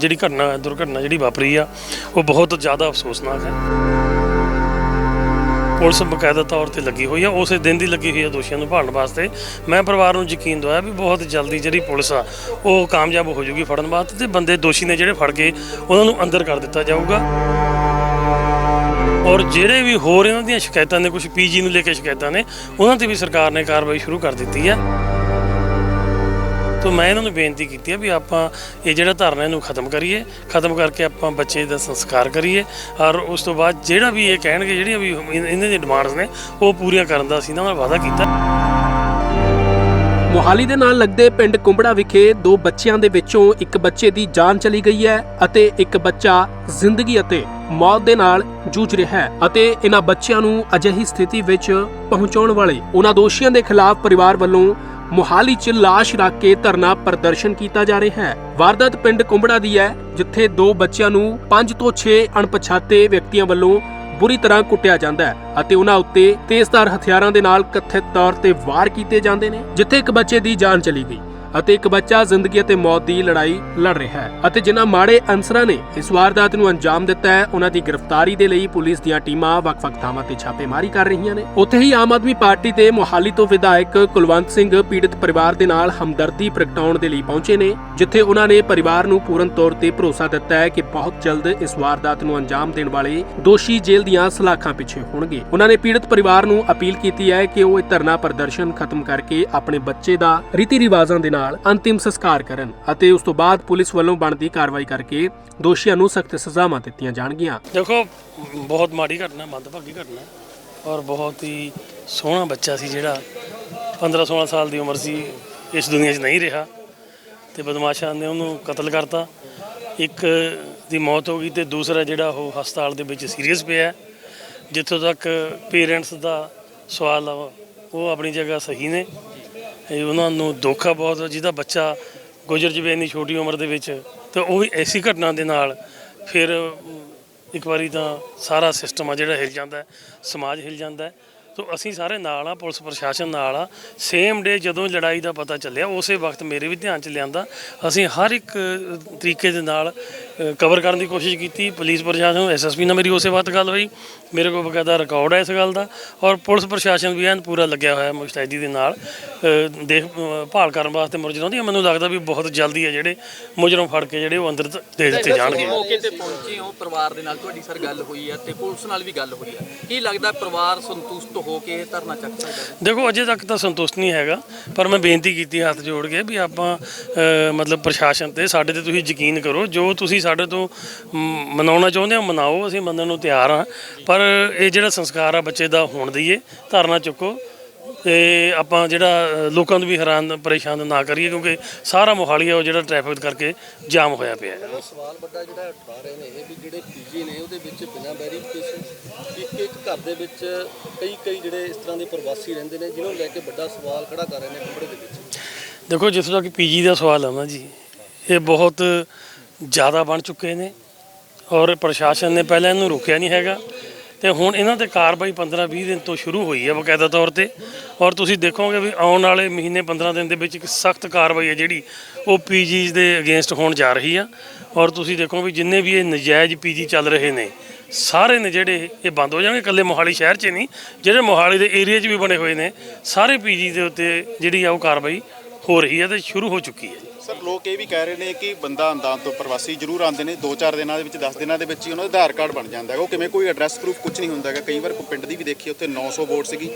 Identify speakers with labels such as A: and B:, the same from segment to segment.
A: ਜਿਹੜੀ ਘਟਨਾ, ਦੁਰਘਟਨਾ ਜਿਹੜੀ ਵਾਪਰੀ ਆ, ਉਹ ਬਹੁਤ ਜ਼ਿਆਦਾ ਅਫਸੋਸਨਾਕ ਹੈ। ਪੁਲਿਸ ਬਕਾਇਦਾ ਤੌਰ ਤੇ ਲੱਗੀ ਹੋਈ ਆ, ਉਸੇ ਦਿਨ ਦੀ ਲੱਗੀ ਹੋਈ ਆ ਦੋਸ਼ੀਆਂ ਨੂੰ ਭਾਲਣ ਵਾਸਤੇ। ਮੈਂ ਪਰਿਵਾਰ ਨੂੰ ਯਕੀਨ ਦਵਾਇਆ ਵੀ ਬਹੁਤ ਜਲਦੀ ਜਿਹੜੀ ਪੁਲਿਸ ਆ, ਉਹ ਕਾਮਯਾਬ ਹੋ ਜੂਗੀ ਫੜਨ ਵਾਸਤੇ ਤੇ ਬੰਦੇ ਦੋਸ਼ੀ ਨੇ ਜਿਹੜੇ ਫੜ ਕੇ ਉਹਨਾਂ ਨੂੰ ਅੰਦਰ ਕਰ ਦਿੱਤਾ ਜਾਊਗਾ। ਔਰ ਜਿਹੜੇ ਵੀ ਹੋਰ ਇਹਨਾਂ ਦੀਆਂ ਸ਼ਿਕਾਇਤਾਂ ਨੇ ਕੁਝ ਪੀਜੀ ਨੂੰ ਲੈ ਕੇ ਸ਼ਿਕਾਇਤਾਂ ਨੇ, ਉਹਨਾਂ ਤੇ ਵੀ ਸਰਕਾਰ ਨੇ ਕਾਰਵਾਈ ਸ਼ੁਰੂ ਕਰ ਦਿੱਤੀ ਹੈ। ਤੋ ਮੈਂ ਇਹਨਾਂ ਨੂੰ ਬੇਨਤੀ ਕੀਤੀ ਹੈ ਵੀ ਆਪਾਂ ਇਹ ਜਿਹੜਾ ਧਰਨਾ ਇਹਨੂੰ ਖਤਮ ਕਰੀਏ, ਖਤਮ ਕਰਕੇ ਆਪਾਂ ਬੱਚੇ ਦਾ ਸੰਸਕਾਰ ਕਰੀਏ ਔਰ ਉਸ ਤੋਂ ਬਾਅਦ ਜਿਹੜਾ ਵੀ ਇਹ ਕਹਿਣਗੇ, ਜਿਹੜੀਆਂ ਵੀ ਇਹਨਾਂ ਦੀਆਂ ਡਿਮਾਂਡਸ ਨੇ, ਉਹ ਪੂਰੀਆਂ ਕਰਨ ਦਾ ਅਸੀਂ ਇਹਨਾਂ ਨਾਲ ਵਾਅਦਾ ਕੀਤਾ।
B: ਮੋਹਾਲੀ ਦੇ ਨਾਲ ਲੱਗਦੇ ਪਿੰਡ ਕੁੰਬੜਾ ਵਿਖੇ ਦੋ ਬੱਚਿਆਂ ਦੇ ਵਿੱਚੋਂ ਇੱਕ ਬੱਚੇ ਦੀ ਜਾਨ ਚਲੀ ਗਈ ਹੈ ਅਤੇ ਇੱਕ ਬੱਚਾ ਜ਼ਿੰਦਗੀ ਅਤੇ ਮੌਤ ਦੇ ਨਾਲ ਜੂਝ ਰਿਹਾ ਹੈ ਅਤੇ ਇਹਨਾਂ ਬੱਚਿਆਂ ਨੂੰ ਅਜਿਹੀ ਸਥਿਤੀ ਵਿੱਚ ਪਹੁੰਚਾਉਣ ਵਾਲੇ ਉਹਨਾਂ ਦੋਸ਼ੀਆਂ ਦੇ ਖਿਲਾਫ ਪਰਿਵਾਰ ਵੱਲੋਂ ਮੋਹਾਲੀ 'ਚ ਲਾਸ਼ ਰੱਖ ਕੇ ਧਰਨਾ ਪ੍ਰਦਰਸ਼ਨ ਕੀਤਾ ਜਾ ਰਿਹਾ ਹੈ। ਵਾਰਦਾਤ ਪਿੰਡ ਕੁੰਬੜਾ ਦੀ ਹੈ, ਜਿੱਥੇ ਦੋ ਬੱਚਿਆਂ ਨੂੰ 5 ਤੋਂ 6 ਅਣਪਛਾਤੇ ਵਿਅਕਤੀਆਂ ਵੱਲੋਂ ਬੁਰੀ ਤਰ੍ਹਾਂ ਕੁੱਟਿਆ ਜਾਂਦਾ ਹੈ ਅਤੇ ਉਹਨਾਂ ਉੱਤੇ ਤੇਜ਼ਧਾਰ ਹਥਿਆਰਾਂ ਦੇ ਨਾਲ ਕਥਿਤ ਤੌਰ ਤੇ ਵਾਰ ਕੀਤੇ ਜਾਂਦੇ ਨੇ, ਜਿੱਥੇ ਇੱਕ ਬੱਚੇ ਦੀ ਜਾਨ ਚਲੀ ਗਈ। ਅਤੇ ਇੱਕ ਬੱਚਾ ਜ਼ਿੰਦਗੀ ਅਤੇ ਮੌਤ ਦੀ ਲੜਾਈ ਲੜ ਰਿਹਾ ਹੈ। ਅਤੇ ਜਿਨ੍ਹਾਂ ਮਾੜੇ ਅਨਸਰਾਂ ਨੇ ਇਸ ਵਾਰਦਾਤ ਨੂੰ ਅੰਜਾਮ ਦਿੱਤਾ ਹੈ, ਉਹਨਾਂ ਦੀ ਗ੍ਰਿਫਤਾਰੀ ਦੇ ਲਈ ਪੁਲਿਸ ਦੀਆਂ ਟੀਮਾਂ ਵੱਖ-ਵੱਖ ਥਾਵਾਂ ਤੇ ਛਾਪੇਮਾਰੀ ਕਰ ਰਹੀਆਂ ਨੇ। ਉੱਥੇ ਹੀ ਆਮ ਆਦਮੀ ਪਾਰਟੀ ਦੇ ਮੋਹਾਲੀ ਤੋਂ ਵਿਧਾਇਕ ਕੁਲਵੰਤ ਸਿੰਘ ਪੀੜਤ ਪਰਿਵਾਰ ਦੇ ਨਾਲ ਹਮਦਰਦੀ ਪ੍ਰਗਟਾਉਣ ਦੇ ਲਈ ਪਹੁੰਚੇ ਨੇ, ਜਿੱਥੇ ਉਹਨਾਂ ਨੇ ਪਰਿਵਾਰ ਨੂੰ ਪੂਰਨ ਤੌਰ ਤੇ ਭਰੋਸਾ ਦਿੱਤਾ ਹੈ ਕਿ ਬਹੁਤ ਜਲਦ ਇਸ ਵਾਰਦਾਤ ਨੂੰ ਅੰਜਾਮ ਦੇਣ ਵਾਲੇ ਦੋਸ਼ੀ ਜੇਲ੍ਹ ਦੀਆਂ ਸਲਾਖਾਂ ਪਿੱਛੇ ਹੋਣਗੇ। ਉਹਨਾਂ ਨੇ ਪੀੜਤ ਪਰਿਵਾਰ ਨੂੰ ਅਪੀਲ ਕੀਤੀ ਹੈ ਕਿ ਉਹ ਇਹ ਧਰਨਾ ਪ੍ਰਦਰਸ਼ਨ ਖਤਮ ਕਰਕੇ ਆਪਣੇ ਬੱਚੇ ਦਾ ਰੀਤੀ ਰਿਵਾਜ਼ਾਂ ਦੇ ਨਾਲ ਨਾਲ ਅੰਤਿਮ ਸੰਸਕਾਰ ਕਰਨ ਅਤੇ ਉਸ ਤੋਂ ਬਾਅਦ ਪੁਲਿਸ ਵੱਲੋਂ ਬਣਦੀ ਕਾਰਵਾਈ ਕਰਕੇ ਦੋਸ਼ੀਆਂ ਨੂੰ ਸਖਤ ਸਜ਼ਾਵਾਂ ਦਿੱਤੀਆਂ ਜਾਣਗੀਆਂ।
A: ਦੇਖੋ, ਬਹੁਤ ਮਾੜੀ ਘਟਨਾ ਮੰਦਭਾਗੀ ਘਟਨਾ ਔਰ ਬਹੁਤ ਹੀ ਸੋਹਣਾ ਬੱਚਾ ਸੀ ਜਿਹੜਾ। 15 16 ਸਾਲ ਦੀ ਉਮਰ ਸੀ, ਇਸ ਦੁਨੀਆ 'ਚ ਨਹੀਂ ਰਿਹਾ ਤੇ ਬਦਮਾਸ਼ਾਂ ਨੇ ਉਹਨੂੰ ਕਤਲ ਕਰਤਾ। ਇੱਕ ਦੀ ਮੌਤ ਹੋ ਗਈ ਤੇ ਦੂਸਰਾ ਜਿਹੜਾ ਉਹ ਹਸਪਤਾਲ ਦੇ ਵਿੱਚ ਸੀਰੀਅਸ ਪਿਆ ਜਿੱਥੋਂ ਤੱਕ ਪੇਰੈਂਟਸ ਦਾ ਸਵਾਲ ਆ, ਉਹ ਆਪਣੀ ਜਗ੍ਹਾ ਸਹੀ ਨੇ। ਇਹ ਉਹਨਾਂ ਨੂੰ ਦੁੱਖ ਬਹੁਤ ਜਿਹਦਾ ਬੱਚਾ ਗੁਜ਼ਰ ਜਵੇ ਇੰਨੀ ਛੋਟੀ ਉਮਰ ਦੇ ਵਿੱਚ, ਤੇ ਉਹ ਵੀ ਐਸੀ ਘਟਨਾ ਦੇ ਨਾਲ ਫਿਰ ਇੱਕ ਵਾਰੀ ਤਾਂ ਸਾਰਾ ਸਿਸਟਮ ਆ ਜਿਹੜਾ ਹਿਲ ਜਾਂਦਾ ਸਮਾਜ ਹਿਲ ਜਾਂਦਾ ਤੋ ਅਸੀਂ ਸਾਰੇ ਨਾਲ ਆ ਪੁਲਿਸ ਪ੍ਰਸ਼ਾਸਨ ਨਾਲ ਆ। ਸੇਮ ਡੇ ਜਦੋਂ ਲੜਾਈ ਦਾ ਪਤਾ ਚੱਲਿਆ ਉਸੇ ਵਕਤ ਮੇਰੇ ਵੀ ਧਿਆਨ ਚ ਲਿਆਂਦਾ। ਅਸੀਂ ਹਰ ਇੱਕ ਤਰੀਕੇ ਦੇ ਨਾਲ ਕਵਰ ਕਰਨ ਦੀ ਕੋਸ਼ਿਸ਼ ਕੀਤੀ। ਪੁਲਿਸ ਪ੍ਰਸ਼ਾਸਨ ਐਸਐਸਪੀ ਨਾਲ ਮੇਰੀ ਉਸੇ ਵਕਤ ਗੱਲ ਹੋਈ। ਮੇਰੇ ਕੋਲ ਬਕਾਇਦਾ ਰਿਕਾਰਡ ਹੈ ਇਸ ਗੱਲ ਦਾ। ਔਰ ਪੁਲਿਸ ਪ੍ਰਸ਼ਾਸਨ ਵੀ ਐਨ ਪੂਰਾ ਲੱਗਿਆ ਹੋਇਆ ਮੁਸਤੈਦੀ ਦੇ ਨਾਲ। ਦੇਖ ਭਾਲ ਕਰਨ ਵਾਸਤੇ ਮੁਰਜਰਾਂ ਦੀ ਮੈਨੂੰ ਲੱਗਦਾ ਵੀ ਬਹੁਤ ਜਲਦੀ ਹੈ ਜਿਹੜੇ ਮੁਜਰਮ ਫੜ ਕੇ ਜਿਹੜੇ ਉਹ ਅੰਦਰ ਦੇ ਦਿੱਤੇ ਜਾਣਗੇ।
C: ਮੌਕੇ ਤੇ ਪਹੁੰਚੇ ਹੋ ਪਰਿਵਾਰ ਦੇ ਨਾਲ ਤੁਹਾਡੀ ਸਰ ਗੱਲ ਹੋਈ ਹੈ ਤੇ ਪੁਲਿਸ ਨਾਲ ਵੀ ਗੱਲ ਹੋਈ ਹੈ ਕੀ ਲੱਗਦਾ ਪਰਿਵਾਰ ਸੰਤੁਸ਼ਟ ਹੋ ਕੇ ਇਹ ਧਰਨਾ ਚੱਕ ਸਕਦਾ?
A: ਦੇਖੋ ਅਜੇ ਤੱਕ ਤਾਂ ਸੰਤੁਸ਼ਟ ਨਹੀਂ ਹੈਗਾ ਪਰ ਮੈਂ ਬੇਨਤੀ ਕੀਤੀ ਹੱਥ ਜੋੜ ਕੇ ਵੀ ਆਪਾਂ ਅ, ਮਤਲਬ ਪ੍ਰਸ਼ਾਸਨ ਤੇ ਸਾਡੇ ਤੇ ਤੁਸੀਂ ਯਕੀਨ ਕਰੋ ਜੋ ਤੁਸੀਂ ਸਾਡੇ ਤੋਂ ਮ, ਮਨਾਉਣਾ ਚਾਹੁੰਦੇ ਹੋ ਮਨਾਓ ਅਸੀਂ ਮੰਨਣ ਨੂੰ ਤਿਆਰ ਹਾਂ ਪਰ ਇਹ ਜਿਹੜਾ ਸੰਸਕਾਰ ਆ ਬੱਚੇ ਦਾ ਹੋਣ ਦਈਏ ਧਾਰਨਾ ਚੁੱਕੋ ਤੇ ਆਪਾਂ ਜਿਹੜਾ ਅ, ਲੋਕਾਂ ਨੂੰ ਵੀ ਹੈਰਾਨ ਪਰੇਸ਼ਾਨ ਨਾ ਕਰੀਏ ਕਿਉਂਕਿ ਸਾਰਾ ਮੋਹਾਲੀ ਆ ਉਹ ਜਿਹੜਾ ਟ੍ਰੈਫਿਕ ਕਰਕੇ ਜਾਮ ਹੋਇਆ ਪਿਆ ਹੈ
D: ਸਵਾਲ ਵੱਡਾ ਜਿਹੜਾ ਉਠਾ ਰਹੇ ਨੇ ਇਹ ਵੀ ਜਿਹੜੇ ਪੀਜੀ ਨੇ ਉਹਦੇ ਵਿੱਚ ਬਿਨਾਂ ਵੈਰੀਫਿਕੇਸ਼ਨ ਇੱਕ ਇੱਕ ਘਰ ਦੇ ਵਿੱਚ ਕਈ ਕਈ ਜਿਹੜੇ ਇਸ ਤਰ੍ਹਾਂ ਦੇ ਪ੍ਰਵਾਸੀ ਰਹਿੰਦੇ ਨੇ, ਜਿਨ੍ਹਾਂ ਨੂੰ ਲੈ ਕੇ ਵੱਡਾ ਸਵਾਲ ਖੜਾ ਕਰ ਰਹੇ ਨੇ ਕੰਬੜੇ ਦੇ ਵਿੱਚ।
A: ਦੇਖੋ ਜਿੱਥੋਂ ਤੱਕ ਪੀਜੀ ਦਾ ਸਵਾਲ ਆ ਨਾ ਜੀ, ਇਹ ਬਹੁਤ ਜ਼ਿਆਦਾ ਬਣ ਚੁੱਕੇ ਨੇ ਔਰ ਪ੍ਰਸ਼ਾਸਨ ਨੇ ਪਹਿਲਾਂ ਇਹਨੂੰ ਰੋਕਿਆ ਨਹੀਂ ਹੈਗਾ ਤੇ ਹੁਣ ਇਹਨਾਂ ਤੇ ਕਾਰਵਾਈ 15-20 ਦਿਨ ਤੋਂ ਸ਼ੁਰੂ ਹੋਈ ਹੈ ਬਕਾਇਦਾ ਤੌਰ ਤੇ। ਔਰ ਤੁਸੀਂ ਦੇਖੋਗੇ ਵੀ ਆਉਣ ਵਾਲੇ ਮਹੀਨੇ 15 ਦਿਨ ਦੇ ਵਿੱਚ ਇੱਕ ਸਖਤ ਕਾਰਵਾਈ ਹੈ ਜਿਹੜੀ, ਉਹ ਪੀਜੀਜ਼ ਦੇ ਅਗੇਂਸਟ ਹੋਣ ਜਾ ਰਹੀ ਆ। ਔਰ ਤੁਸੀਂ ਦੇਖੋ ਵੀ ਜਿੰਨੇ ਵੀ ਇਹ ਨਜਾਇਜ਼ ਪੀਜੀ ਚੱਲ ਰਹੇ ਨੇ ਸਾਰੇ ਨੇ ਜਿਹੜੇ ਇਹ ਬੰਦ ਹੋ ਜਾਣਗੇ, ਇਕੱਲੇ ਮੋਹਾਲੀ ਸ਼ਹਿਰ 'ਚ ਨਹੀਂ, ਜਿਹੜੇ ਮੋਹਾਲੀ ਦੇ ਏਰੀਆ 'ਚ ਵੀ ਬਣੇ ਹੋਏ ਨੇ, ਸਾਰੇ ਪੀਜੀ ਦੇ ਉੱਤੇ ਜਿਹੜੀ ਆ ਉਹ ਕਾਰਵਾਈ ਹੋ ਰਹੀ ਹੈ ਤੇ ਸ਼ੁਰੂ ਹੋ ਚੁੱਕੀ ਹੈ।
E: ਸਰ, ਲੋਕ ਇਹ ਵੀ ਕਹਿ ਰਹੇ ਨੇ ਕਿ ਬੰਦਾ ਆਂਦਾ ਤੋਂ ਪ੍ਰਵਾਸੀ ਜ਼ਰੂਰ ਆਉਂਦੇ ਨੇ 2-4 ਦਿਨਾਂ ਦੇ ਵਿੱਚ 10 ਦਿਨਾਂ ਦੇ ਵਿੱਚ ਹੀ ਉਹਨਾਂ ਦਾ ਆਧਾਰ ਕਾਰਡ ਬਣ ਜਾਂਦਾ ਹੈ ਉਹ ਕਿਵੇਂ ਕੋਈ ਐਡਰੈਸ ਪ੍ਰੂਫ ਕੁਝ ਨਹੀਂ ਹੁੰਦਾ ਹੈਗਾ। ਕਈ ਵਾਰ ਕੋਈ ਪਿੰਡ ਦੀ ਵੀ ਦੇਖੀ, ਉੱਥੇ 900 ਵੋਟ ਸੀਗੀ।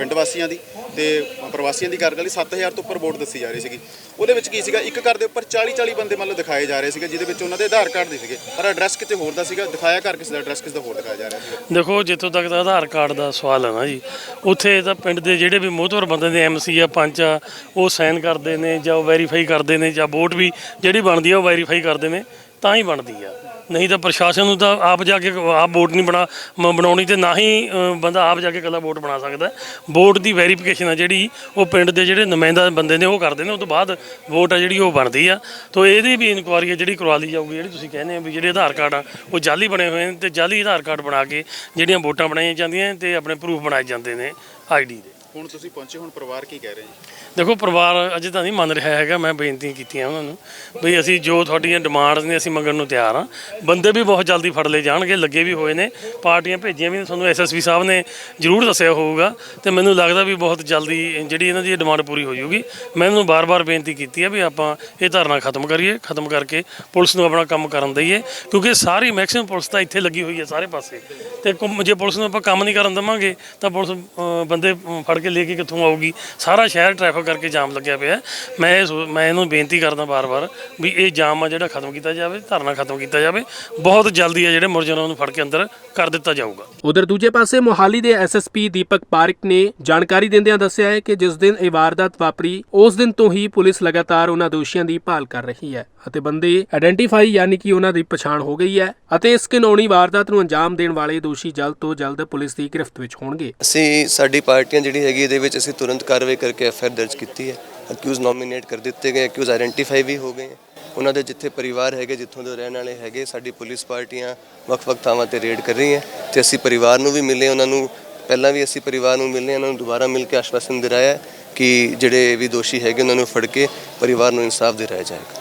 E: ਪਿੰਡ ਵਾਸੀਆਂ ਦੀ ਤੇ ਪ੍ਰਵਾਸੀਆਂ ਦੀ ਕਰ ਲਈ 7000 ਤੋਂ ਉੱਪਰ ਵੋਟ ਦੱਸੀ ਜਾ ਰਹੀ ਸੀਗੀ। ਉਹਦੇ ਵਿੱਚ ਕੀ ਸੀਗਾ? ਇੱਕ ਘਰ ਦੇ ਉੱਪਰ 40-40 ਬੰਦੇ ਮੰਨ ਦਿਖਾਏ ਜਾ ਰਹੇ ਸੀਗੇ, ਜਿਹਦੇ ਵਿੱਚ ਉਹਨਾਂ ਦੇ ਆਧਾਰ ਕਾਰਡ ਦੇ ਸੀਗੇ। ਪਰ ਐਡਰੈਸ ਕਿਤੇ ਹੋਰ ਦਾ ਸੀਗਾ? ਦਿਖਾਇਆ ਘਰ ਕਿਸੇ ਦਾ ਐਡਰੈਸ ਕਿਸੇ ਦਾ ਹੋਰ ਦਿਖਾਇਆ ਜਾ ਰਿਹਾ ਸੀਗਾ।
A: ਦੇਖੋ, ਜਿੱਥੋਂ ਤੱਕ ਦਾ ਆਧਾਰ ਕਾਰਡ ਦਾ ਸਵਾਲ ਹੈ ਨਾ ਜੀ, ਉੱਥੇ ਤਾਂ ਪਿੰਡ ਦੇ ਜਿਹੜੇ ਵੀ ਮੋਹਤਵਰ ਬੰਦੇ ਨੇ ਐਮਸੀ ਆ, ਪੰਚ ਆ, ਉਹ ਸਾਈਨ ਕਰਦੇ ਨੇ ਜਾਂ ਉਹ ਵੈਰੀਫਾਈ ਕਰਦੇ ਨੇ ਜਾਂ ਵੋਟ ਵੀ ਜਿਹੜੀ ਬਣਦੀ ਆ, ਉਹ ਵੈਰੀਫਾਈ ਕਰਦੇ ਨੇ, ਤਾਂ ਹੀ ਬਣਦੀ ਆ। ਨਹੀਂ ਤਾਂ ਪ੍ਰਸ਼ਾਸਨ ਨੂੰ ਤਾਂ ਆਪ ਜਾ ਕੇ ਆਪ ਵੋਟ ਨਹੀਂ ਬਣਾ ਮ- ਬਣਾਉਣੀ ਤੇ ਨਾ ਹੀ ਅ, ਬੰਦਾ ਆਪ ਜਾ ਕੇ ਇਕੱਲਾ ਵੋਟ ਬਣਾ ਸਕਦਾ ਹੈ। ਵੋਟ ਦੀ ਵੈਰੀਫਿਕੇਸ਼ਨ ਆ ਜਿਹੜੀ ਉਹ ਪਿੰਡ ਦੇ ਜਿਹੜੇ ਨੁਮਾਇੰਦਾ ਬੰਦੇ ਨੇ ਉਹ ਕਰਦੇ ਨੇ ਉਸ ਤੋਂ ਬਾਅਦ ਵੋਟ ਆ ਜਿਹੜੀ ਉਹ ਬਣਦੀ ਆ ਤੋਂ ਇਹਦੀ ਵੀ ਇਨਕੁਆਇਰੀ ਆ ਜਿਹੜੀ ਕਰਵਾ ਲਈ ਜਾਊਗੀ ਜਿਹੜੀ ਤੁਸੀਂ ਕਹਿੰਦੇ ਆ ਵੀ ਜਿਹੜੇ ਆਧਾਰ ਕਾਰਡ ਆ ਉਹ ਜਾਲੀ ਬਣੇ ਹੋਏ ਨੇ ਤੇ ਜਾਲੀ ਆਧਾਰ ਕਾਰਡ ਬਣਾ ਕੇ ਜਿਹੜੀਆਂ ਵੋਟਾਂ ਬਣਾਈਆਂ ਜਾਂਦੀਆਂ ਤੇ ਆਪਣੇ ਪ੍ਰੂਫ ਬਣਾਏ ਜਾਂਦੇ ਨੇ ਆਈਡੀ ਦੇ
E: ਹੁਣ ਤੁਸੀਂ ਪਹੁੰਚੇ ਹੁਣ ਪਰਿਵਾਰ ਕੀ ਕਹਿ ਰਹੇ ਜੀ?
A: ਦੇਖੋ ਪਰਿਵਾਰ ਅਜੇ ਤਾਂ ਨਹੀਂ ਮੰਨ ਰਿਹਾ ਹੈਗਾ ਮੈਂ ਬੇਨਤੀ ਕੀਤੀਆਂ ਉਹਨਾਂ ਨੂੰ ਵੀ ਅਸੀਂ ਜੋ ਤੁਹਾਡੀਆਂ ਡਿਮਾਂਡਸ ਨੇ ਅਸੀਂ ਮੰਗਣ ਨੂੰ ਤਿਆਰ ਹਾਂ। ਬੰਦੇ ਵੀ ਬਹੁਤ ਜਲਦੀ ਫੜ ਲਏ ਜਾਣਗੇ ਲੱਗੇ ਵੀ ਹੋਏ ਨੇ ਪਾਰਟੀਆਂ ਭੇਜੀਆਂ ਵੀ ਨੇ, ਤੁਹਾਨੂੰ ਐਸਐਸਪੀ ਸਾਹਿਬ ਨੇ ਜ਼ਰੂਰ ਦੱਸਿਆ ਹੋਊਗਾ ਤੇ ਮੈਨੂੰ ਲੱਗਦਾ ਵੀ ਬਹੁਤ ਜਲਦੀ ਜਿਹੜੀ ਇਹਨਾਂ ਦੀ ਡਿਮਾਂਡ ਪੂਰੀ ਹੋ ਜਾਊਗੀ। ਮੈਂ ਇਹਨਾਂ ਨੂੰ ਬਾਰ-ਬਾਰ ਬੇਨਤੀ ਕੀਤੀ ਹੈ ਵੀ ਆਪਾਂ ਇਹ ਧਰਨਾ ਖਤਮ ਕਰੀਏ ਖਤਮ ਕਰਕੇ ਪੁਲਿਸ ਨੂੰ ਆਪਣਾ ਕੰਮ ਕਰਨ ਦਈਏ ਕਿਉਂਕਿ ਸਾਰੀ ਮੈਕਸਿਮਮ ਪੁਲਿਸ ਤਾਂ ਇੱਥੇ ਲੱਗੀ ਹੋਈ ਹੈ ਸਾਰੇ ਪਾਸੇ। ਤੇ ਕੁਮ- ਜੇ ਪੁਲਿਸ ਨੂੰ ਆਪਾਂ ਕੰਮ ਨਹੀਂ ਕਰਨ ਦੇਵਾਂਗੇ ਤਾਂ ਪੁਲਿਸ ਅ, ਬੰਦੇ ਅ, ਫੜ ਕੇ ਲੈ ਕੇ ਕਿੱਥੋਂ ਆਊਗੀ? ਸਾਰਾ ਸ਼ਹਿਰ ਟ੍ਰੈਫਿਕ ਕਰਕੇ ਜਾਮ ਲੱਗਿਆ ਪਿਆ ਹੈ। ਮੈਂ ਇਹ ਸੋ- ਮੈਂ ਇਹਨੂੰ ਬੇਨਤੀ ਕਰਦਾ ਬਾਰ-ਬਾਰ ਵੀ ਇਹ ਜਾਮ ਆ ਜਿਹੜਾ ਖਤਮ ਕੀਤਾ ਜਾਵੇ, ਧਰਨਾ ਖਤਮ ਕੀਤਾ ਜਾਵੇ, ਬਹੁਤ ਜਲਦੀ ਆ ਜਿਹੜੇ ਮੁਰਜਨਾਂ ਨੂੰ ਫੜ ਕੇ ਅੰਦਰ ਕਰ ਦਿੱਤਾ ਜਾਊਗਾ।
B: ਉਧਰ ਦੂਜੇ ਪਾਸੇ ਮੋਹਾਲੀ ਦੇ ਐਸਐਸਪੀ ਦੀਪਕ ਪਾਰਿਕ ਨੇ ਜਾਣਕਾਰੀ ਦਿੰਦਿਆਂ ਦੱਸਿਆ ਹੈ ਕਿ ਜਿਸ ਦਿਨ ਇਹ ਵਾਰਦਾਤ ਵਾਪਰੀ, ਉਸ ਦਿਨ ਤੋਂ ਹੀ ਪੁਲਿਸ ਲਗਾਤਾਰ ਉਹਨਾਂ ਦੋਸ਼ੀਆਂ ਦੀ ਭਾਲ ਕਰ ਰਹੀ ਹੈ। ਅਤੇ ਬੰਦੇ ਆਇਡੈਂਟੀਫਾਈ ਯਾਨੀ ਕਿ ਉਹਨਾਂ ਦੀ ਪਛਾਣ ਹੋ ਗਈ ਹੈ ਅਤੇ ਇਸ ਘਿਨੌਣੀ ਵਾਰਦਾਤ ਨੂੰ ਅੰਜਾਮ ਦੇਣ ਵਾਲੇ ਦੋਸ਼ੀ ਜਲਦ ਤੋਂ ਜਲਦ ਪੁਲਿਸ ਦੀ ਗ੍ਰਿਫਤ ਵਿੱਚ ਹੋਣਗੇ।
F: ਅਸੀਂ ਸਾਡੀ ਪਾਰਟੀਆਂ ਜਿਹੜੀ ਹੈਗੀ ਇਹਦੇ ਵਿੱਚ ਅਸੀਂ ਤੁਰੰਤ ਕਾਰਵਾਈ ਕਰਕੇ ਐਫ ਆਰ ਦਰਜ ਕੀਤੀ ਹੈ। ਅਕਿਊਜ਼ ਨੋਮੀਨੇਟ ਕਰ ਦਿੱਤੇ ਗਏ ਅਕਿਊਜ਼ ਆਇਡੈਂਟੀਫਾਈ ਵੀ ਹੋ ਗਏ ਹੈ। ਉਹਨਾਂ ਦੇ ਜਿੱਥੇ ਪਰਿਵਾਰ ਹੈਗੇ, ਜਿੱਥੋਂ ਦੇ ਰਹਿਣ ਵਾਲੇ ਹੈਗੇ, ਸਾਡੀ ਪੁਲਿਸ ਪਾਰਟੀਆਂ ਵੱਖ-ਵੱਖ ਥਾਵਾਂ ਤੇ ਰੇਡ ਕਰ ਰਹੀਆਂ ਤੇ ਅਸੀਂ ਪਰਿਵਾਰ ਨੂੰ ਵੀ ਮਿਲੇ, ਉਹਨਾਂ ਨੂੰ ਪਹਿਲਾਂ ਵੀ ਅਸੀਂ ਪਰਿਵਾਰ ਨੂੰ ਮਿਲੇ, ਉਹਨਾਂ ਨੂੰ ਦੁਬਾਰਾ ਮਿਲ ਕੇ ਆਸ਼ਵਾਸਨ ਦਿਲਾਇਆ ਕਿ ਜਿਹੜੇ ਵੀ ਦੋਸ਼ੀ ਹੈਗੇ, ਉਹਨਾਂ ਨੂੰ ਫੜ ਕੇ ਪਰਿਵਾਰ ਨੂੰ ਇਨਸਾਫ ਦਿਲਾਇਆ ਜਾਏਗਾ।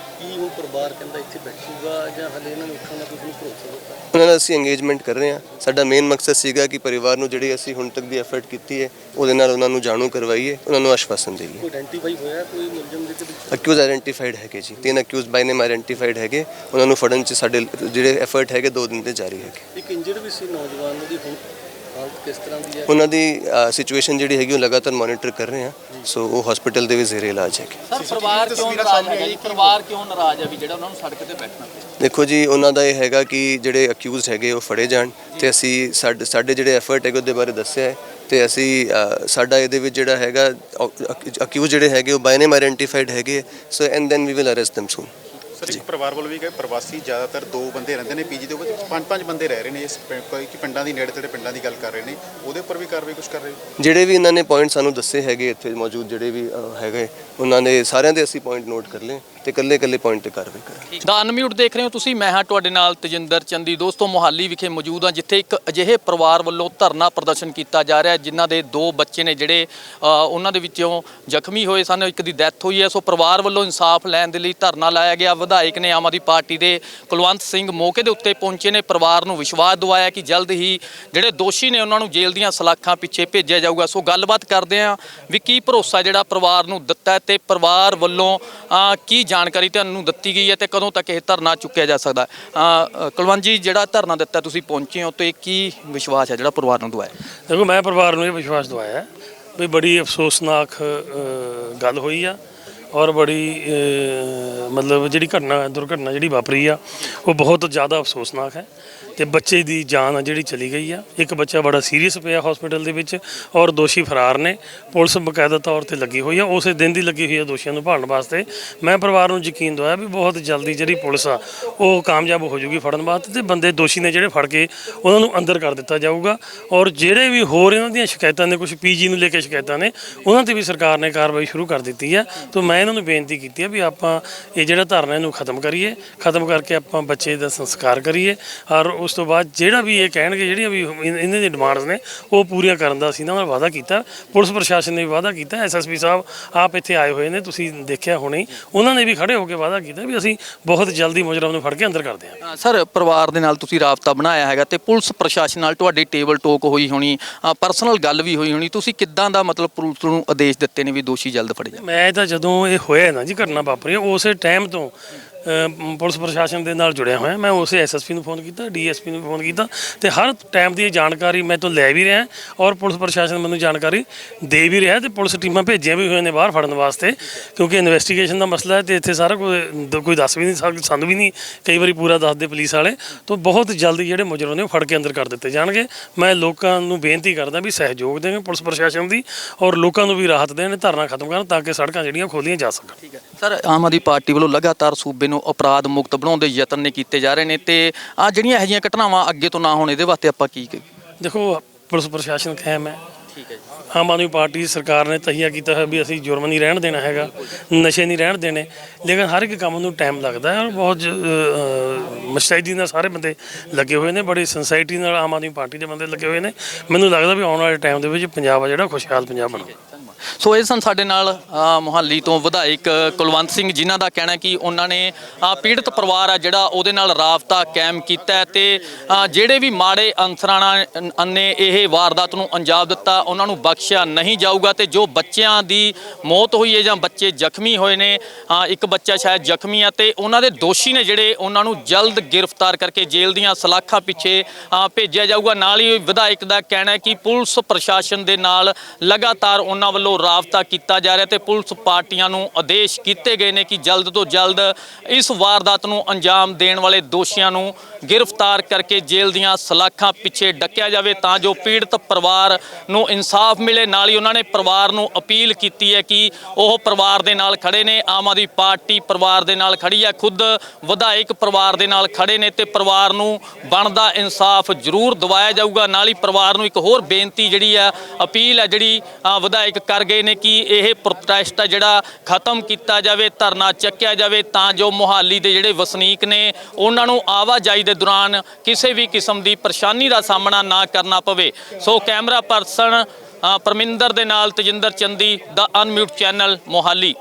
D: ਪਰਿਵਾਰ ਕਹਿੰਦਾ ਇੱਥੇ ਬੈਠੂਗਾ ਜਾਂ ਹਲੇ ਇਹਨਾਂ ਨੂੰ ਉੱਠਣ ਦਾ ਕੋਈ ਭਰੋਸਾ ਦਿੱਤਾ
F: ਉਹਨਾਂ ਨਾਲ ਅਸੀਂ ਇੰਗੇਜਮੈਂਟ ਕਰ ਰਹੇ ਹਾਂ। ਸਾਡਾ ਮੇਨ ਮਕਸਦ ਸੀਗਾ ਕਿ ਪਰਿਵਾਰ ਨੂੰ ਜਿਹੜੀ ਅਸੀਂ ਹੁਣ ਤੱਕ ਦੀ ਐਫਰਟ ਕੀਤੀ ਹੈ ਉਹਦੇ ਨਾਲ ਉਹਨਾਂ ਨੂੰ ਜਾਣੂ ਕਰਵਾਈਏ ਉਹਨਾਂ ਨੂੰ ਆਸ਼ਵਾਸਨ ਦੇਈਏ।
D: ਕੋਈ ਆਇਡੈਂਟੀਫਾਈ ਹੋਇਆ ਕੋਈ ਮੁਲਜ਼ਮ ਦੇ ਵਿੱਚ?
F: ਅਕਿਊਜ਼ ਆਇਡੈਂਟੀਫਾਈਡ ਹੈਗੇ ਜੀ। ਤਿੰਨ ਅਕਿਊਜ਼ ਬਾਈ ਨੇਮ ਆਇਡੈਂਟੀਫਾਈਡ ਹੈਗੇ। ਉਹਨਾਂ ਨੂੰ ਫੜਨ ਚ ਸਾਡੇ ਜਿਹੜੇ ਐਫਰਟ ਹੈਗੇ ਦੋ ਦਿਨ ਤੇ ਜਾਰੀ ਹੈਗੇ।
D: ਇੱਕ ਇੰਜਰਡ ਵੀ ਸੀ ਨੌਜਵਾਨ ਉਹਦੀ ਹੁਣ। ਹਾਲਤ ਕਿਸ ਤਰ੍ਹਾਂ ਦੀ ਹੈ?
F: ਉਹਨਾਂ ਦੀ ਸਿਚੁਏਸ਼ਨ ਜਿਹੜੀ ਹੈਗੀ ਉਹ ਲਗਾਤਾਰ ਮੋਨੀਟਰ ਕਰ ਰਹੇ ਹਾਂ। ਸੋ ਉਹ ਹਸਪੀਟਲ ਦੇ ਵਿੱਚ ਜ਼ੇਰੇ ਇਲਾਜ ਹੈਗੇ।
C: ਸਰ ਪਰਿਵਾਰ ਕਿਉਂ ਨਾਰਾਜ਼ ਹੈ ਜੀ? ਪਰਿਵਾਰ ਕਿਉਂ ਨਾਰਾਜ਼ ਹੈ ਵੀ ਜਿਹੜਾ ਉਹਨਾਂ ਨੂੰ ਸੜਕ ਤੇ ਬੈਠਣਾ ਪਿਆ?
F: ਦੇਖੋ ਜੀ ਉਹਨਾਂ ਦਾ ਇਹ ਹੈਗਾ ਕਿ ਜਿਹੜੇ ਅਕਿਊਜ਼ਡ ਹੈਗੇ ਉਹ ਫੜੇ ਜਾਣ ਤੇ ਅਸੀਂ ਸਾਡੇ ਸਾਡੇ ਜਿਹੜੇ ਐਫਰਟ ਹੈਗੇ ਉਹਦੇ ਬਾਰੇ ਦੱਸਿਆ ਹੈ ਤੇ ਅਸੀਂ ਸਾਡਾ ਇਹਦੇ ਵਿੱਚ ਜਿਹੜਾ ਹੈਗਾ ਅਕਿਊਜ਼ ਜਿਹੜੇ ਹੈਗੇ ਉਹ ਬਾਈ ਨੇਮ ਆਇਡੈਂਟੀਫਾਈਡ ਹੈਗੇ so and then we will arrest them soon
E: sir ਇੱਕ ਪਰਿਵਾਰ ਵੱਲੋਂ ਵੀ ਕਹੇ ਪ੍ਰਵਾਸੀ ਜ਼ਿਆਦਾਤਰ ਦੋ ਬੰਦੇ ਰਹਿੰਦੇ ਨੇ ਪੀਜੀ ਦੇ ਉੱਪਰ ਪੰਜ ਪੰਜ ਬੰਦੇ ਰਹਿ ਰਹੇ ਨੇ ਇਸ ਕਿ ਪਿੰਡਾਂ ਦੀ ਨੇੜੇ ਤੇੜੇ ਪਿੰਡਾਂ ਦੀ ਗੱਲ ਕਰ ਰਹੇ ਨੇ ਉਹਦੇ ਉੱਪਰ ਵੀ ਕਾਰਵਾਈ ਕੁਝ ਕਰ ਰਹੇ ਹੋ?
F: ਜਿਹੜੇ ਵੀ ਇਹਨਾਂ ਨੇ ਪੁਆਇੰਟ ਸਾਨੂੰ ਦੱਸੇ ਹੈਗੇ ਇੱਥੇ ਮੌਜੂਦ ਜਿਹੜੇ ਵੀ ਅ, ਹੈਗੇ ਉਹਨਾਂ ਨੇ ਸਾਰਿਆਂ ਦੇ ਅਸੀਂ ਪੁਆਇੰਟ ਨੋਟ ਕਰ ਲਏ। ਤੇ ਇਕੱਲੇ ਇਕੱਲੇ ਪੁਆਇੰਟ ਤੇ ਕਾਰਵਾਈ ਕਰਾਂਗੇ।
C: ਦਾ ਅਨਮਿਊਟ ਦੇਖ ਰਹੇ ਹੋ ਤੁਸੀਂ, ਮੈਂ ਹਾਂ ਤੁਹਾਡੇ ਨਾਲ ਤਜਿੰਦਰ ਚੰਦੀ। ਦੋਸਤੋ, ਮੋਹਾਲੀ ਵਿਖੇ ਮੌਜੂਦ ਹਾਂ, ਜਿੱਥੇ ਇੱਕ ਅਜਿਹੇ ਪਰਿਵਾਰ ਵੱਲੋਂ ਧਰਨਾ ਪ੍ਰਦਰਸ਼ਨ ਕੀਤਾ ਜਾ ਰਿਹਾ ਹੈ, ਜਿਨ੍ਹਾਂ ਦੇ ਦੋ ਬੱਚੇ ਨੇ ਜਿਹੜੇ ਉਹਨਾਂ ਦੇ ਵਿੱਚੋਂ ਜ਼ਖਮੀ ਹੋਏ ਸਨ, ਇੱਕ ਦੀ ਡੈਥ ਹੋਈ ਹੈ। ਸੋ ਪਰਿਵਾਰ ਵੱਲੋਂ ਇਨਸਾਫ ਲੈਣ ਦੇ ਲਈ ਧਰਨਾ ਲਾਇਆ ਗਿਆ। ਵਿਧਾਇਕ ਨੇ ਆਮ ਆਦਮੀ ਪਾਰਟੀ ਦੇ ਕੁਲਵੰਤ ਸਿੰਘ ਮੌਕੇ ਦੇ ਉੱਤੇ ਪਹੁੰਚੇ ਨੇ। ਪਰਿਵਾਰ ਨੂੰ ਵਿਸ਼ਵਾਸ ਦਿਵਾਇਆ ਕਿ ਜਲਦ ਹੀ ਜਿਹੜੇ ਦੋਸ਼ੀ ਨੇ, ਉਹਨਾਂ ਨੂੰ ਜੇਲ੍ਹ ਦੀਆਂ ਸਲਾਖਾਂ ਪਿੱਛੇ ਭੇਜਿਆ ਜਾਊਗਾ। ਸੋ ਗੱਲਬਾਤ ਕਰਦੇ ਹਾਂ ਵੀ ਕੀ ਭਰੋਸਾ ਜਿਹੜਾ ਪਰਿਵਾਰ ਨੂੰ ਦਿੱਤਾ ਹੈ ਤੇ ਪਰਿਵਾਰ ਵੱਲੋਂ ਕੀ ਜਾਣਕਾਰੀ ਤੁਹਾਨੂੰ ਦਿੱਤੀ ਗਈ ਹੈ ਤੇ ਕਦੋਂ ਤੱਕ ਇਹ ਧਰਨਾ ਚੁੱਕਿਆ ਜਾ ਸਕਦਾ ਹੈ? ਕੁਲਵੰਤ ਜੀ, ਜਿਹੜਾ ਧਰਨਾ ਦਿੱਤਾ ਤੁਸੀਂ ਪਹੁੰਚੇ ਹੋ, ਤੇ ਕੀ ਵਿਸ਼ਵਾਸ ਹੈ ਜਿਹੜਾ ਪਰਿਵਾਰ ਨੂੰ ਦਵਾਇਆ
A: ਦੇਖੋ, ਮੈਂ ਪਰਿਵਾਰ ਨੂੰ ਇਹ ਵਿਸ਼ਵਾਸ ਦਵਾਇਆ ਵੀ ਬੜੀ ਅਫਸੋਸਨਾਕ ਗੱਲ ਹੋਈ ਆ ਔਰ ਬੜੀ ਮਤਲਬ ਜਿਹੜੀ ਘਟਨਾ, ਦੁਰਘਟਨਾ ਜਿਹੜੀ ਵਾਪਰੀ ਆ, ਉਹ ਬਹੁਤ ਜ਼ਿਆਦਾ ਅਫਸੋਸਨਾਕ ਹੈ ਤੇ ਬੱਚੇ ਦੀ ਜਾਨ ਆ ਜਿਹੜੀ ਚਲੀ ਗਈ ਆ। ਇੱਕ ਬੱਚਾ ਬੜਾ ਸੀਰੀਅਸ ਪਿਆ ਹਸਪੀਟਲ ਦੇ ਵਿੱਚ ਔਰ ਦੋਸ਼ੀ ਫਰਾਰ ਨੇ। ਪੁਲਿਸ ਬਕਾਇਦਾ ਤੌਰ ਤੇ ਲੱਗੀ ਹੋਈ ਆ। ਉਸੇ ਦਿਨ ਦੀ ਲੱਗੀ ਹੋਈ ਆ ਦੋਸ਼ੀਆਂ ਨੂੰ ਭਾਲਣ ਵਾਸਤੇ। ਮੈਂ ਪਰਿਵਾਰ ਨੂੰ ਯਕੀਨ ਦਵਾਇਆ ਵੀ ਬਹੁਤ ਜਲਦੀ ਜਿਹੜੀ ਪੁਲਿਸ ਆ, ਉਹ ਕਾਮਯਾਬ ਹੋ ਜੂਗੀ ਫੜਨ ਵਾਸਤੇ ਤੇ ਬੰਦੇ ਦੋਸ਼ੀ ਨੇ ਜਿਹੜੇ ਫੜ ਕੇ ਉਹਨਾਂ ਨੂੰ ਅੰਦਰ ਕਰ ਦਿੱਤਾ ਜਾਊਗਾ। ਔਰ ਜਿਹੜੇ ਵੀ ਹੋਰ ਇਹਨਾਂ ਦੀਆਂ ਸ਼ਿਕਾਇਤਾਂ ਨੇ ਕੁਝ ਪੀਜੀ ਨੂੰ ਲੈ ਕੇ ਸ਼ਿਕਾਇਤਾਂ ਨੇ, ਉਹਨਾਂ ਤੇ ਵੀ ਸਰਕਾਰ ਨੇ ਕਾਰਵਾਈ ਸ਼ੁਰੂ ਕਰ ਦਿੱਤੀ ਆ। ਤਾਂ ਮੈਂ ਇਹਨਾਂ ਨੂੰ ਬੇਨਤੀ ਕੀਤੀ ਹੈ ਵੀ ਆਪਾਂ ਇਹ ਜਿਹੜਾ ਧਰਨਾ ਇਹਨੂੰ ਖਤਮ ਕਰੀਏ। ਖਤਮ ਕਰਕੇ ਆਪਾਂ ਬੱਚੇ ਦਾ ਸੰਸਕਾਰ ਕਰੀਏ। ਔਰ ਉਸ ਤੋਂ ਬਾਅਦ ਜਿਹੜਾ ਵੀ ਇਹ ਕਹਿਣਗੇ ਜਿਹੜੀਆਂ ਵੀ ਇਨ- ਇਹਨਾਂ ਦੀ ਡਿਮਾਂਡਸ ਨੇ ਉਹ ਪੂਰੀਆਂ ਕਰਨ ਦਾ ਅਸੀਂ ਇਹਨਾਂ ਨਾਲ ਵਾਅਦਾ ਕੀਤਾ। ਪੁਲਿਸ ਪ੍ਰਸ਼ਾਸਨ ਨੇ ਵੀ ਵਾਅਦਾ ਕੀਤਾ ਐਸਐਸਪੀ ਸਾਹਿਬ ਆਪ ਇੱਥੇ ਆਏ ਹੋਏ ਨੇ ਤੁਸੀਂ ਦੇਖਿਆ ਹੋਣਾ ਉਹਨਾਂ ਨੇ ਵੀ ਖੜੇ ਹੋ ਕੇ ਵਾਅਦਾ ਕੀਤਾ ਵੀ ਅਸੀਂ ਬਹੁਤ ਜਲਦੀ ਮੁਜਰਮ ਨੂੰ ਫੜ ਕੇ ਅੰਦਰ ਕਰਦੇ ਹਾਂ
C: ਅ, ਸਰ ਪਰਿਵਾਰ ਦੇ ਨਾਲ ਤੁਸੀਂ ਰਾਬਤਾ ਬਣਾਇਆ ਹੈਗਾ ਤੇ ਪੁਲਿਸ ਪ੍ਰਸ਼ਾਸਨ ਨਾਲ ਤੁਹਾਡੀ ਟੇਬਲ ਟੋਕ ਹੋਈ ਹੋਣੀ ਪਰਸਨਲ ਗੱਲ ਵੀ ਹੋਈ ਹੋਣੀ ਤੁਸੀਂ ਕਿੱਦਾਂ ਦਾ ਮਤਲਬ ਪੁਲਿਸ ਨੂੰ ਆਦੇਸ਼ ਦਿੱਤੇ ਨੇ ਵੀ ਦੋਸ਼ੀ ਜਲਦ ਫੜੇ ਜਾਣ?
A: ਮੈਂ ਤਾਂ ਜਦੋਂ ਇਹ ਹੋਇਆ ਨਾ ਜੀ ਘਟਨਾ ਵਾਪਰੀ ਉਸੇ ਟਾਈਮ ਤੋਂ ਅ, ਪੁਲਿਸ ਪ੍ਰਸ਼ਾਸਨ ਦੇ ਨਾਲ ਜੁੜਿਆ ਹੋਇਆ। ਮੈਂ ਉਸੇ ਐਸਐਸਪੀ ਨੂੰ ਫੋਨ ਕੀਤਾ ਡੀਐਸਪੀ ਨੂੰ ਫੋਨ ਕੀਤਾ ਤੇ ਹਰ ਟਾਈਮ ਦੀ ਇਹ ਜਾਣਕਾਰੀ ਮੈਂ ਤੋਂ ਲੈ ਵੀ ਰਿਹਾ ਔਰ ਪੁਲਿਸ ਪ੍ਰਸ਼ਾਸਨ ਮੈਨੂੰ ਜਾਣਕਾਰੀ ਦੇ ਵੀ ਰਿਹਾ ਤੇ ਪੁਲਿਸ ਟੀਮਾਂ ਭੇਜੀਆਂ ਵੀ ਹੋਈਆਂ ਨੇ ਬਾਹਰ ਫੜਨ ਵਾਸਤੇ ਕਿਉਂਕਿ ਇਨਵੈਸਟੀਗੇਸ਼ਨ ਦਾ ਮਸਲਾ ਹੈ ਤੇ ਇੱਥੇ ਸਾਰਾ ਕੋਈ ਦ- ਕੋਈ ਦੱਸ ਵੀ ਨਹੀਂ ਸਕ- ਸਾਨੂੰ ਵੀ ਨਹੀਂ ਕਈ ਵਾਰੀ ਪੂਰਾ ਦੱਸਦੇ ਪੁਲਿਸ ਵਾਲੇ। ਤੋਂ ਬਹੁਤ ਜਲਦੀ ਜਿਹੜੇ ਮੁਜਰਮ ਨੇ ਉਹ ਫੜ ਕੇ ਅੰਦਰ ਕਰ ਦਿੱਤੇ ਜਾਣਗੇ। ਮੈਂ ਲੋਕਾਂ ਨੂੰ ਬੇਨਤੀ ਕਰਦਾ ਵੀ ਸਹਿਯੋਗ ਦੇਣ ਪੁਲਿਸ ਪ੍ਰਸ਼ਾਸਨ ਦੀ ਔਰ ਲੋਕਾਂ ਨੂੰ ਵੀ ਰਾਹਤ ਦੇਣ ਧਰਨਾ ਖਤਮ ਕਰਨ ਤਾਂ ਕਿ ਸੜਕਾਂ ਜਿਹੜੀਆਂ ਖੋਲੀਆਂ ਜਾ ਸਕਣ।
C: ਠੀਕ ਹੈ। ਸਰ ਆਮ ਆਦਮੀ ਪਾਰਟੀ ਵੱਲੋਂ ਲਗਾਤਾਰ ਸੂਬੇ ਨੂੰ ਅਪਰਾਧ ਮੁਕਤ ਬਣਾਉਣ ਦੇ ਯਤਨ ਨੇ ਕੀਤੇ ਜਾ ਰਹੇ ਨੇ ਤੇ ਆ ਜਿਹੜੀਆਂ ਇਹੋ ਜਿਹੀਆਂ ਘਟਨਾਵਾਂ ਅੱਗੇ ਤੋਂ ਨਾ ਹੋਣ ਇਹਦੇ ਵਾਸਤੇ ਆਪਾਂ ਕੀ ਕਰੀਏ?
A: ਦੇਖੋ ਪੁਲਿਸ ਪ੍ਰਸ਼ਾਸਨ ਕਾਇਮ ਹੈ।
C: ਠੀਕ ਹੈ ਜੀ।
A: ਆਮ ਆਦਮੀ ਪਾਰਟੀ ਸਰਕਾਰ ਨੇ ਤਹੀਆ ਕੀਤਾ ਹੈ ਵੀ ਅਸੀਂ ਜੁਰਮ ਨਹੀਂ ਰਹਿਣ ਦੇਣਾ ਹੈਗਾ ਨਸ਼ੇ ਨਹੀਂ ਰਹਿਣ ਦੇਣੇ ਲੇਕਿਨ ਹਰ ਇੱਕ ਕੰਮ ਨੂੰ ਟਾਈਮ ਲੱਗਦਾ ਹੈ ਔਰ ਬਹੁਤ ਮੁਸਤੈਦੀ ਨਾਲ ਸਾਰੇ ਬੰਦੇ ਲੱਗੇ ਹੋਏ ਨੇ ਬੜੀ ਸੰਸਾਇਟੀ ਨਾਲ ਆਮ ਆਦਮੀ ਪਾਰਟੀ ਦੇ ਬੰਦੇ ਲੱਗੇ ਹੋਏ ਨੇ। ਮੈਨੂੰ ਲੱਗਦਾ ਵੀ ਆਉਣ ਵਾਲੇ ਟਾਈਮ ਦੇ ਵਿੱਚ ਪੰਜਾਬ ਆ ਜਿਹੜਾ ਖੁਸ਼ਹਾਲ ਪੰਜਾਬ ਬਣੂਗਾ
C: ਸੋ ਇਹ ਸਨ ਸਾਡੇ ਨਾਲ ਅ, ਤੋਂ ਵਿਧਾਇਕ ਕੁਲਵੰਤ ਸਿੰਘ ਜਿਨ੍ਹਾਂ ਦਾ ਕਹਿਣਾ ਕਿ ਉਹਨਾਂ ਨੇ ਪੀੜਤ ਪਰਿਵਾਰ ਆ ਜਿਹੜਾ ਉਹਦੇ ਨਾਲ ਰਾਬਤਾ ਕਾਇਮ ਕੀਤਾ ਹੈ ਤੇ ਜਿਹੜੇ ਵੀ ਮਾੜੇ ਅਨਸਰਾਂ ਨੇ ਇਹ ਵਾਰਦਾਤ ਨੂੰ ਅੰਜਾਮ ਦਿੱਤਾ ਉਹਨਾਂ ਨੂੰ ਬਖਸ਼ਿਆ ਨਹੀਂ ਜਾਊਗਾ ਤੇ ਜੋ ਬੱਚਿਆਂ ਦੀ ਮੌਤ ਹੋਈ ਹੈ ਜਾਂ ਬੱਚੇ ਜ਼ਖਮੀ ਹੋਏ ਨੇ ਇੱਕ ਬੱਚਾ ਸ਼ਾਇਦ ਜ਼ਖਮੀ ਆ ਤੇ ਉਹਨਾਂ ਦੇ ਦੋਸ਼ੀ ਨੇ ਜਿਹੜੇ ਉਹਨਾਂ ਨੂੰ ਜਲਦ ਗ੍ਰਿਫਤਾਰ ਕਰਕੇ ਜੇਲ੍ਹ ਦੀਆਂ ਸਲਾਖਾਂ ਪਿੱਛੇ ਭੇਜਿਆ ਜਾਊਗਾ। ਨਾਲ ਹੀ ਵਿਧਾਇਕ ਦਾ ਕਹਿਣਾ ਹੈ ਕਿ ਪੁਲਿਸ ਪ੍ਰਸ਼ਾਸਨ ਦੇ ਨਾਲ ਲਗਾਤਾਰ ਉਹਨਾਂ ਵੱਲੋਂ ਰਾਬਤਾ ਕੀਤਾ ਜਾ ਰਿਹਾ ਤੇ ਪੁਲਿਸ ਪਾਰਟੀਆਂ ਨੂੰ ਆਦੇਸ਼ ਕੀਤੇ ਗਏ ਨੇ ਕਿ ਜਲਦ ਤੋਂ ਜਲਦ ਇਸ ਵਾਰਦਾਤ ਨੂੰ ਅੰਜਾਮ ਦੇਣ ਵਾਲੇ ਦੋਸ਼ੀਆਂ ਨੂੰ ਗ੍ਰਿਫਤਾਰ ਕਰਕੇ ਜੇਲ੍ਹ ਦੀਆਂ ਸਲਾਖਾਂ ਪਿੱਛੇ ਡੱਕਿਆ ਜਾਵੇ ਤਾਂ ਜੋ ਪੀੜਤ ਪਰਿਵਾਰ ਨੂੰ ਇਨਸਾਫ ਮਿਲੇ। ਨਾਲ ਹੀ ਉਹਨਾਂ ਨੇ ਪਰਿਵਾਰ ਨੂੰ ਅਪੀਲ ਕੀਤੀ ਹੈ ਕਿ ਉਹ ਪਰਿਵਾਰ ਦੇ ਨਾਲ ਖੜੇ ਨੇ, ਆਮ ਆਦਮੀ ਪਾਰਟੀ ਪਰਿਵਾਰ ਦੇ ਨਾਲ ਖੜੀ ਹੈ, ਖੁਦ ਵਿਧਾਇਕ ਪਰਿਵਾਰ ਦੇ ਨਾਲ ਖੜੇ ਨੇ ਤੇ ਪਰਿਵਾਰ ਨੂੰ ਬਣਦਾ ਇਨਸਾਫ ਜ਼ਰੂਰ ਦਿਵਾਇਆ ਜਾਊਗਾ। ਨਾਲ ਹੀ ਪਰਿਵਾਰ ਨੂੰ ਇੱਕ ਹੋਰ ਬੇਨਤੀ ਜਿਹੜੀ ਆ ਅਪੀਲ ਹੈ ਜਿਹੜੀ ਵਿਧਾਇਕ ਕਰ ਗਏ ਨੇ ਕਿ ਇਹ ਪ੍ਰੋਟੈਸਟ ਆ ਜਿਹੜਾ ਖਤਮ ਕੀਤਾ ਜਾਵੇ, ਧਰਨਾ ਚੱਕਿਆ ਜਾਵੇ ਤਾਂ ਜੋ ਮੁਹਾਲੀ ਦੇ ਜਿਹੜੇ ਵਸਨੀਕ ਨੇ ਉਹਨਾਂ ਨੂੰ ਆਵਾਜਾਈ ਦੇ ਦੌਰਾਨ ਕਿਸੇ ਵੀ ਕਿਸਮ ਦੀ ਪਰੇਸ਼ਾਨੀ ਦਾ ਸਾਹਮਣਾ ਨਾ ਕਰਨਾ ਪਵੇ। ਸੋ ਕੈਮਰਾ ਪਰਸਨ ਪਰਮਿੰਦਰ ਦੇ ਨਾਲ ਤਜਿੰਦਰ ਚੰਦੀ ਦਾ ਅਨਮਿਊਟ ਚੈਨਲ ਮੋਹਾਲੀ।